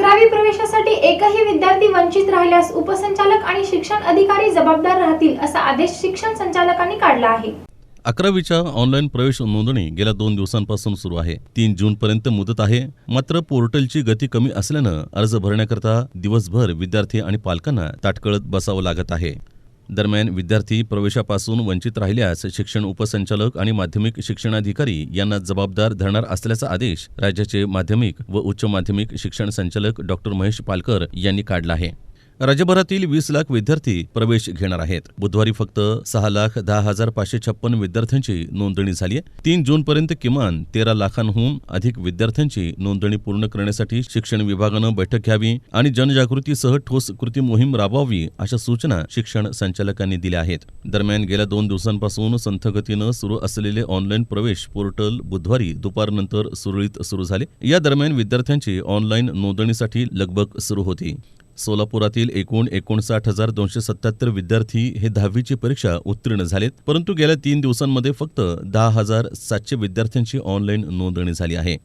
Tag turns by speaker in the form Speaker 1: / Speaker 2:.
Speaker 1: अकरावी प्रवेशासाठी एकही विद्यार्थी वंचित राहिल्यास उपसंचालक आणि शिक्षण अधिकारी जबाबदार राहतील असा आदेश शिक्षण संचालकांनी काढला आहे.
Speaker 2: अकरावीच्या ऑनलाईन प्रवेश नोंदणी गेल्या दोन दिवसांपासून सुरू आहे. तीन जून पर्यंत मुदत आहे. मात्र पोर्टलची गती कमी असल्यानं अर्ज भरण्याकरता दिवसभर विद्यार्थी आणि पालकांना ताटकळत बसावं लागत आहे. दरम्यान विद्यार्थी प्रवेशापासून वंचित राहिल्यास शिक्षण उपसंचालक आणि माध्यमिक शिक्षणाधिकारी यांना जबाबदार धरणार असल्याचा आदेश राज्याचे माध्यमिक व उच्च माध्यमिक शिक्षण संचालक डॉक्टर महेश पालकर यांनी काढला आहे. राज्यभरातील वीस लाख विद्यार्थी प्रवेश घेणार आहेत. बुधवारी फक्त सहा लाख दहा हजार पाचशे छप्पन विद्यार्थ्यांची नोंदणी झाली आहे. तीन जून पर्यंत किमान तेरा लाखांहून अधिक विद्यार्थ्यांची नोंदणी पूर्ण करण्यासाठी शिक्षण विभागानं बैठक घ्यावी आणि जनजागृतीसह ठोस कृती मोहीम राबवावी अशा सूचना शिक्षण संचालकांनी दिल्या आहेत. दरम्यान गेल्या दोन दिवसांपासून संथगतीनं सुरू असलेले ऑनलाईन प्रवेश पोर्टल बुधवारी दुपारनंतर सुरळीत सुरू झाले. या दरम्यान विद्यार्थ्यांची ऑनलाईन नोंदणीसाठी लगबग सुरू होती. सोलापुरातील एकूण एकोणसाठ हजार दोनशे सत्याहत्तर विद्यार्थी हे दहावीची परीक्षा उत्तीर्ण झालेत. परंतु गेल्या तीन दिवसांमध्ये फक्त दहा हजार सातशे विद्यार्थ्यांची ऑनलाईन नोंदणी झाली आहे.